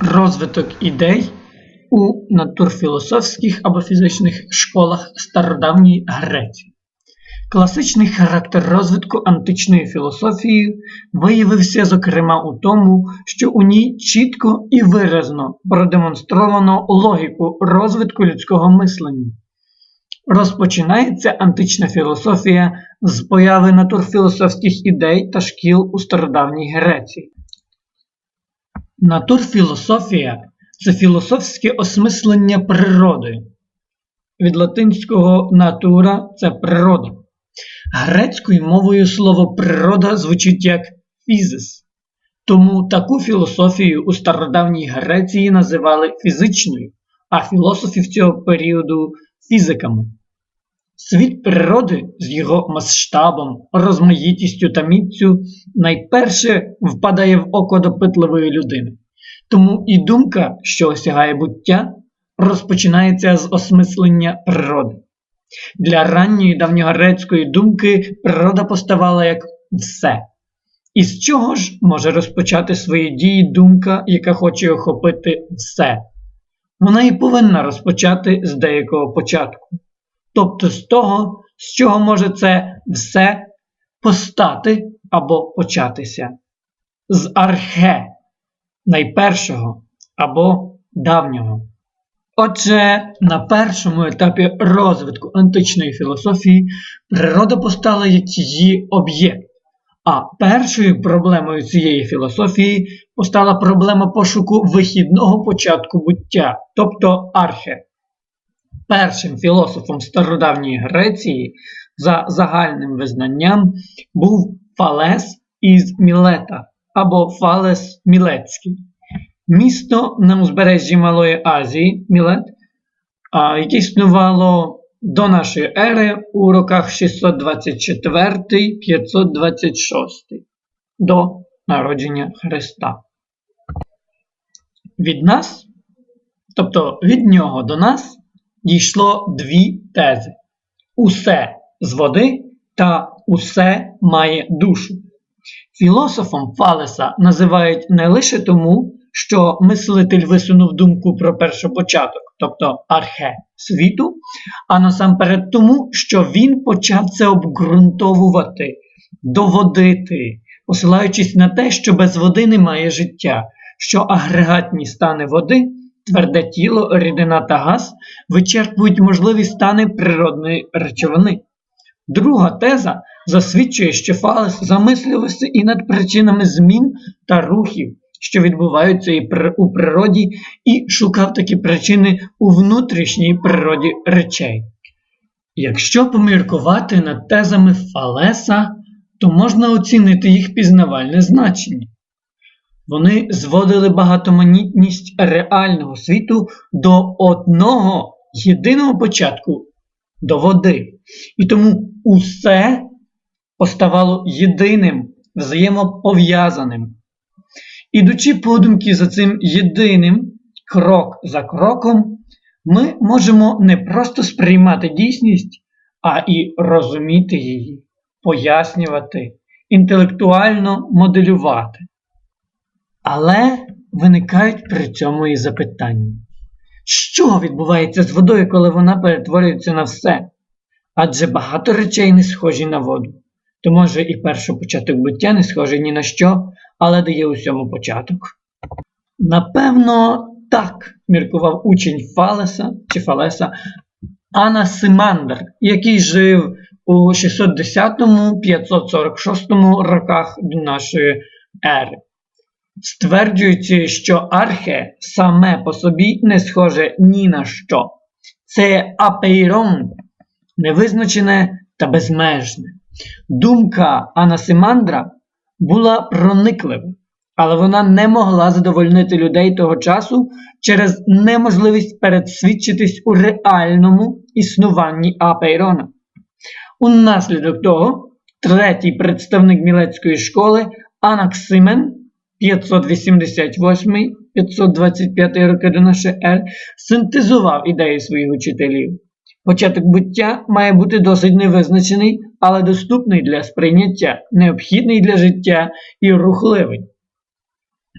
розвиток ідей у натурфілософських або фізичних школах стародавньої Греції. Класичний характер розвитку античної філософії виявився, зокрема, у тому, що у ній чітко і виразно продемонстровано логіку розвитку людського мислення. Розпочинається антична філософія з появи натурфілософських ідей та шкіл у стародавній Греції. Натурфілософія це філософське осмислення природи. Від латинського натура це природа. Грецькою мовою слово природа звучить як фізис. Тому таку філософію у стародавній Греції називали фізичною, а філософів цього періоду фізиками. Світ природи з його масштабом, розмаїтістю та міцю найперше впадає в око допитливої людини. Тому і думка, що осягає буття, розпочинається з осмислення природи. Для ранньої давньогрецької думки природа поставала як все. І з чого ж може розпочати свої дії думка, яка хоче охопити все? Вона і повинна розпочати з деякого початку. Тобто з того, з чого може це все постати або початися. З архе, найпершого або давнього. Отже, на першому етапі розвитку античної філософії природа постала як її об'єкт, а першою проблемою цієї філософії постала проблема пошуку вихідного початку буття, тобто архе. Першим філософом стародавньої Греції за загальним визнанням був Фалес із Мілета або Фалес Мілецький. Місто на узбережжі Малої Азії Мілет, яке існувало до нашої ери у роках 624-526 до народження Христа. Від нас, тобто від нього до нас, дійшло дві тези: усе з води та усе має душу. Філософом Фалеса називають не лише тому, що мислитель висунув думку про першопочаток, тобто архе світу, а насамперед тому, що він почав це обґрунтовувати, доводити, посилаючись на те, що без води немає життя, що агрегатні стани води, тверде тіло, рідина та газ вичерпують можливі стани природної речовини. Друга теза засвідчує, що Фалес замислювався і над причинами змін та рухів, що відбуваються і у природі, і шукав такі причини у внутрішній природі речей. Якщо поміркувати над тезами Фалеса, то можна оцінити їх пізнавальне значення. Вони зводили багатоманітність реального світу до одного єдиного початку до води. І тому усе поставало єдиним, взаємопов'язаним. Ідучи подумки за цим єдиним, крок за кроком, ми можемо не просто сприймати дійсність, а і розуміти її, пояснювати, інтелектуально моделювати. Але виникають при цьому і запитання. Що відбувається з водою, коли вона перетворюється на все? Адже багато речей не схожі на воду. То може і першопочаток буття не схожий ні на що, але дає усьому початок. Напевно, так міркував учень Фалеса чи Фалеса Анасимандр, який жив у 610-546 роках до нашої ери стверджуючи, що архе саме по собі не схоже ні на що. Це апейрон, невизначене та безмежне. Думка Анасимандра була прониклива, але вона не могла задовольнити людей того часу через неможливість передсвідчитись у реальному існуванні апейрона. Унаслідок того, третій представник мілецької школи Анаксимен 588-525 роки до нашої ери синтезував ідеї своїх учителів. Початок буття має бути досить невизначений, але доступний для сприйняття, необхідний для життя і рухливий.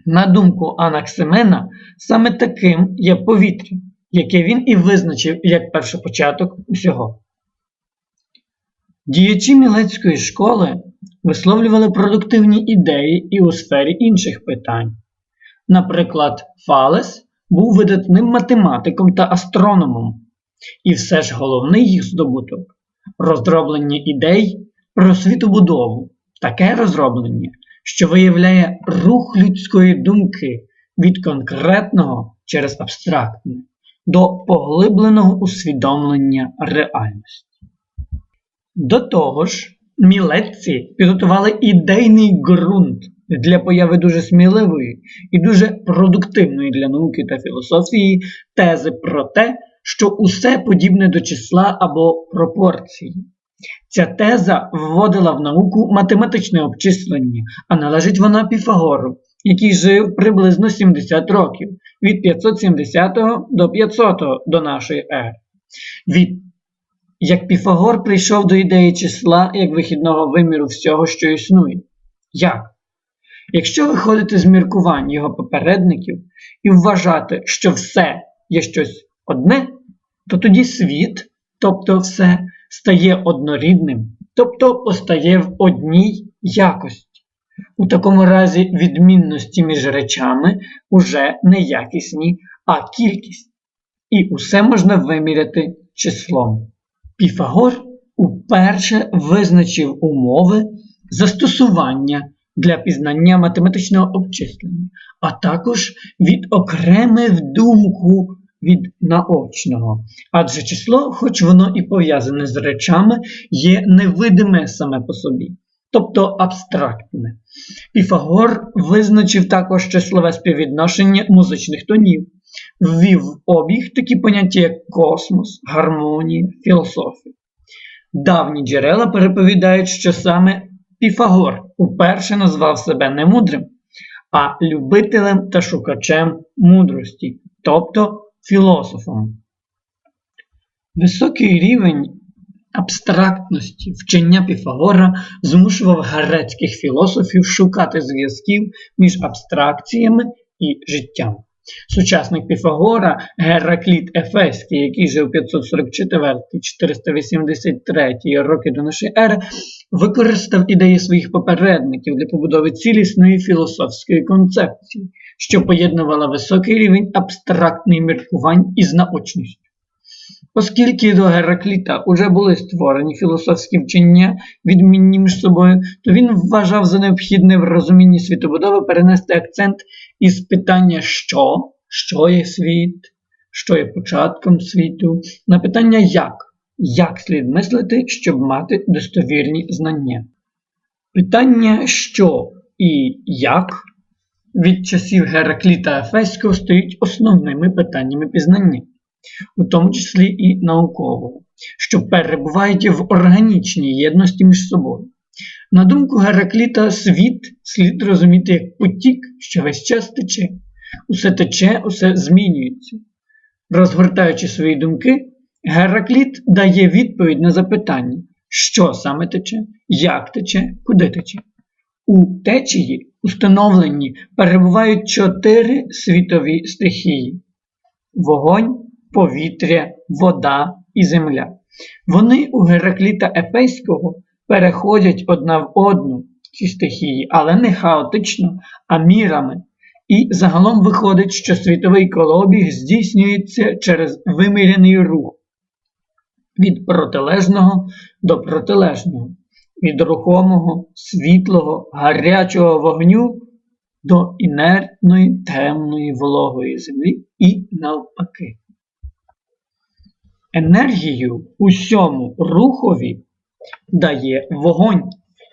На думку Анаксимена, саме таким є повітря, яке він і визначив як першопочаток усього. Діячі Мілецької школи висловлювали продуктивні ідеї і у сфері інших питань. Наприклад, Фалес був видатним математиком та астрономом, і все ж головний їх здобуток розроблення ідей про світобудову, таке розроблення, що виявляє рух людської думки від конкретного через абстрактне до поглибленого усвідомлення реальності. До того ж, мілетці підготували ідейний ґрунт для появи дуже сміливої і дуже продуктивної для науки та філософії тези про те, що усе подібне до числа або пропорції. Ця теза вводила в науку математичне обчислення, а належить вона Піфагору, який жив приблизно 70 років від 570 до 500 до нашої ери. Від як Піфагор прийшов до ідеї числа як вихідного виміру всього, що існує. Як? Якщо виходити з міркувань його попередників і вважати, що все є щось одне, то тоді світ, тобто все, стає однорідним, тобто постає в одній якості. У такому разі відмінності між речами уже не якісні, а кількість. І усе можна виміряти числом. Піфагор уперше визначив умови застосування для пізнання математичного обчислення, а також відокремив думку від наочного. Адже число, хоч воно і пов'язане з речами, є невидиме саме по собі, тобто абстрактне. Піфагор визначив також числове співвідношення музичних тонів ввів в обіг такі поняття, як космос, гармонія, філософія. Давні джерела переповідають, що саме Піфагор уперше назвав себе не мудрим, а любителем та шукачем мудрості, тобто філософом. Високий рівень абстрактності вчення Піфагора змушував грецьких філософів шукати зв'язків між абстракціями і життям. Сучасник Піфагора Геракліт Ефеський, який жив 544-483 роки до нашої ери, використав ідеї своїх попередників для побудови цілісної філософської концепції, що поєднувала високий рівень абстрактних міркувань із наочністю. Оскільки до Геракліта уже були створені філософські вчення, відмінні між собою, то він вважав за необхідне в розумінні світобудови перенести акцент із питання що, що є світ, що є початком світу, на питання як, як слід мислити, щоб мати достовірні знання. Питання що і як від часів Геракліта Ефеського стають основними питаннями пізнання у тому числі і наукового, що перебувають в органічній єдності між собою. На думку Геракліта, світ слід розуміти як потік, що весь час тече. Усе тече, усе змінюється. Розгортаючи свої думки, Геракліт дає відповідь на запитання, що саме тече, як тече, куди тече. У течії, установленні, перебувають чотири світові стихії: вогонь, повітря, вода і земля. Вони у Геракліта Ефейського переходять одна в одну ці стихії, але не хаотично, а мірами. І загалом виходить, що світовий колобіг здійснюється через вимірений рух від протилежного до протилежного, від рухомого, світлого, гарячого вогню до інертної, темної, вологої землі і навпаки. Енергію усьому рухові дає вогонь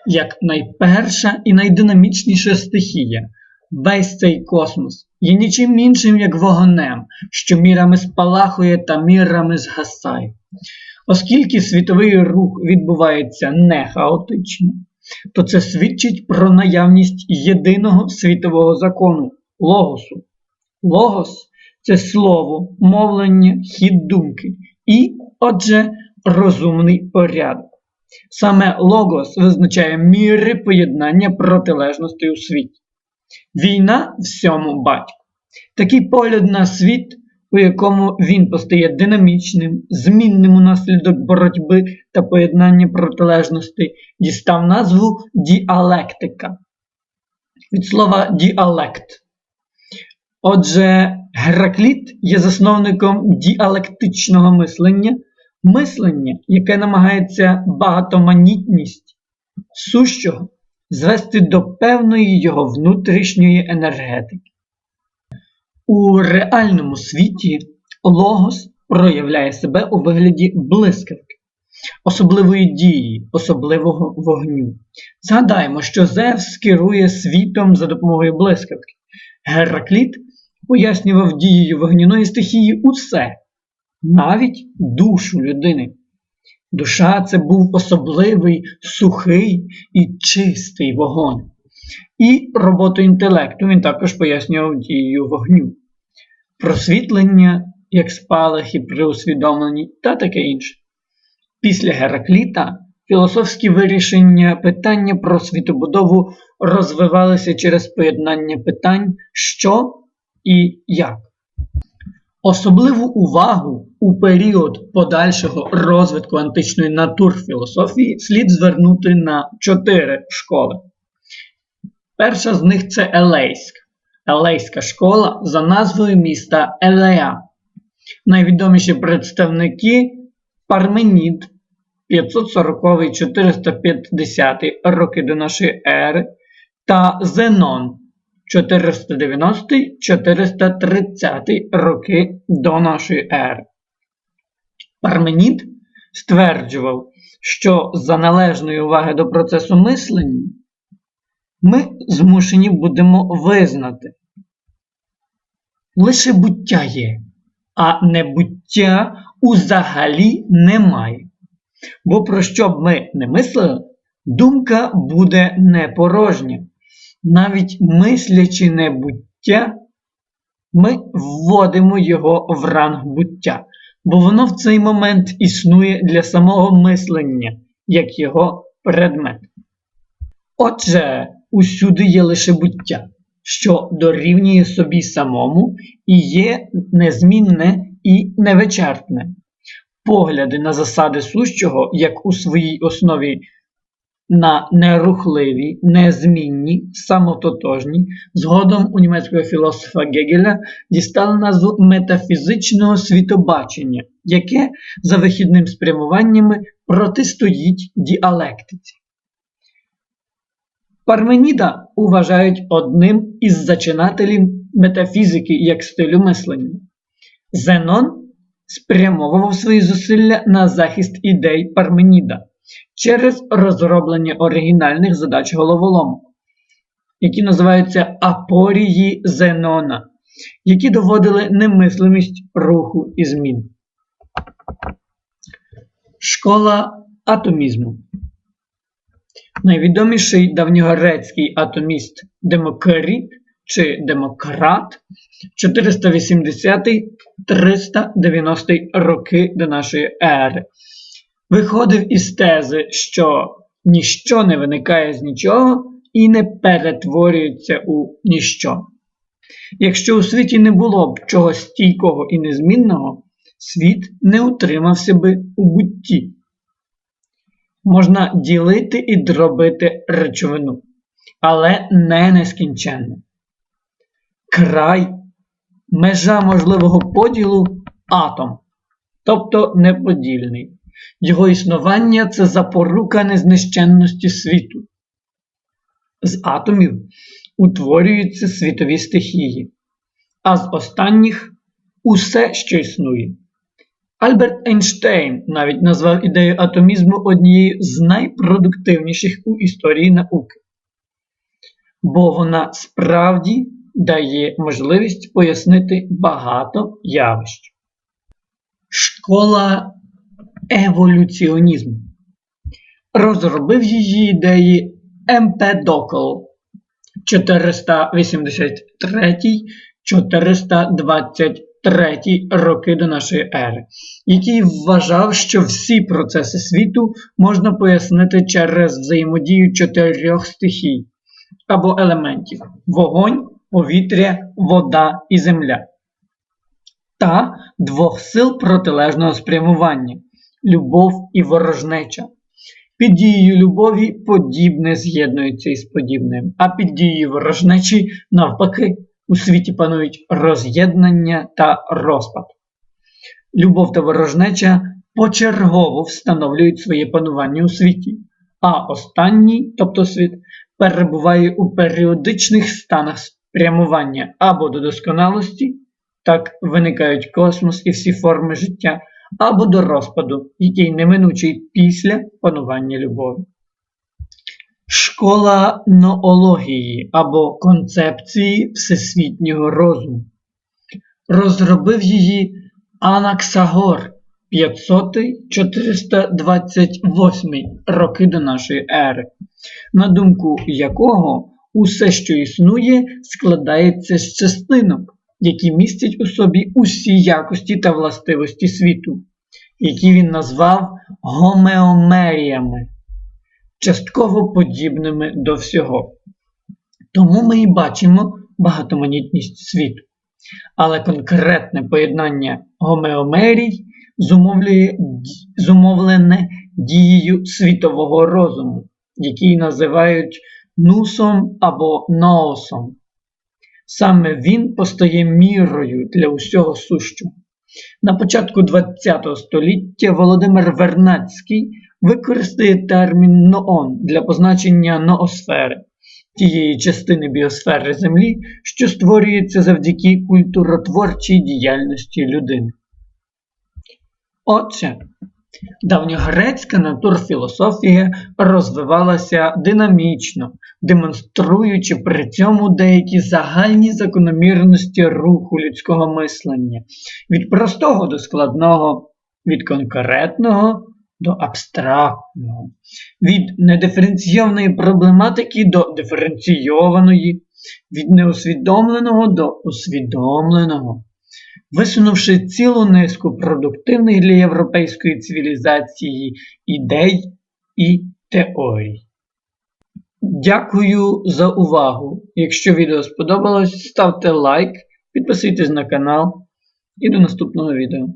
як найперша і найдинамічніша стихія. Весь цей космос є нічим іншим, як вогнем, що мірами спалахує та мірами згасає. Оскільки світовий рух відбувається не хаотично, то це свідчить про наявність єдиного світового закону логосу. Логос це слово, мовлення, хід думки і, отже, розумний порядок. Саме логос визначає міри поєднання протилежностей у світі. Війна всьому батько. Такий погляд на світ, у якому він постає динамічним, змінним унаслідок боротьби та поєднання протилежностей, дістав назву діалектика. Від слова діалект. Отже, Геракліт є засновником діалектичного мислення, мислення, яке намагається багатоманітність сущого звести до певної його внутрішньої енергетики. У реальному світі логос проявляє себе у вигляді блискавки, особливої дії, особливого вогню. Згадаємо, що Зевс керує світом за допомогою блискавки. Геракліт пояснював дією вогняної стихії усе, навіть душу людини. Душа це був особливий, сухий і чистий вогонь. І роботу інтелекту він також пояснював дією вогню, просвітлення, як спалахи при усвідомленні та таке інше. Після Геракліта філософські вирішення питання про світобудову розвивалися через поєднання питань, що і як. Особливу увагу у період подальшого розвитку античної натурфілософії слід звернути на чотири школи. Перша з них це Елейська. Елейська школа за назвою міста Елея. Найвідоміші представники Парменід 540-450 роки до нашої ери та Зенон 490-430 роки до нашої ери. Парменід стверджував, що за належної уваги до процесу мислення ми змушені будемо визнати. Лише буття є, а небуття узагалі немає. Бо про що б ми не мислили, думка буде непорожня навіть мислячи небуття, ми вводимо його в ранг буття, бо воно в цей момент існує для самого мислення, як його предмет. Отже, усюди є лише буття, що дорівнює собі самому і є незмінне і невичерпне. Погляди на засади сущого, як у своїй основі на нерухливі, незмінні, самототожні, згодом у німецького філософа Гегеля дістали назву метафізичного світобачення, яке за вихідним спрямуваннями протистоїть діалектиці. Парменіда вважають одним із зачинателів метафізики як стилю мислення. Зенон спрямовував свої зусилля на захист ідей Парменіда через розроблення оригінальних задач головоломок, які називаються апорії Зенона, які доводили немислимість руху і змін. Школа атомізму. Найвідоміший давньогрецький атоміст Демокрит чи Демократ 480-390 роки до нашої ери виходив із тези, що ніщо не виникає з нічого і не перетворюється у ніщо. Якщо у світі не було б чогось стійкого і незмінного, світ не утримався би у бутті. Можна ділити і дробити речовину, але не нескінченно. Край, межа можливого поділу атом, тобто неподільний. Його існування це запорука незнищенності світу. З атомів утворюються світові стихії, а з останніх усе, що існує. Альберт Ейнштейн навіть назвав ідею атомізму однією з найпродуктивніших у історії науки, бо вона справді дає можливість пояснити багато явищ. Школа еволюціонізму. Розробив її ідеї Емпедокл 483-423 роки до нашої ери, який вважав, що всі процеси світу можна пояснити через взаємодію чотирьох стихій або елементів вогонь, повітря, вода і земля та двох сил протилежного спрямування любов і ворожнеча. Під дією любові подібне з'єднується із подібним, а під дією ворожнечі, навпаки, у світі панують роз'єднання та розпад. Любов та ворожнеча почергово встановлюють своє панування у світі, а останній, тобто світ, перебуває у періодичних станах спрямування або до досконалості, так виникають космос і всі форми життя, або до розпаду, який неминучий після панування любові. Школа ноології або концепції всесвітнього розуму. Розробив її Анаксагор 500-428 роки до нашої ери, на думку якого усе, що існує, складається з частинок, які містять у собі усі якості та властивості світу, які він назвав гомеомеріями, частково подібними до всього. Тому ми і бачимо багатоманітність світу. Але конкретне поєднання гомеомерій зумовлює, зумовлене дією світового розуму, який називають нусом або ноосом. Саме він постає мірою для усього сущого. На початку ХХ століття Володимир Вернацький використає термін ноон для позначення ноосфери, тієї частини біосфери Землі, що створюється завдяки культуротворчій діяльності людини. Отже, давньогрецька натурфілософія розвивалася динамічно, демонструючи при цьому деякі загальні закономірності руху людського мислення від простого до складного, від конкретного до абстрактного, від недиференційованої проблематики до диференційованої, від неусвідомленого до усвідомленого висунувши цілу низку продуктивних для європейської цивілізації ідей і теорій. Дякую за увагу! Якщо відео сподобалось, ставте лайк, підписуйтесь на канал і до наступного відео.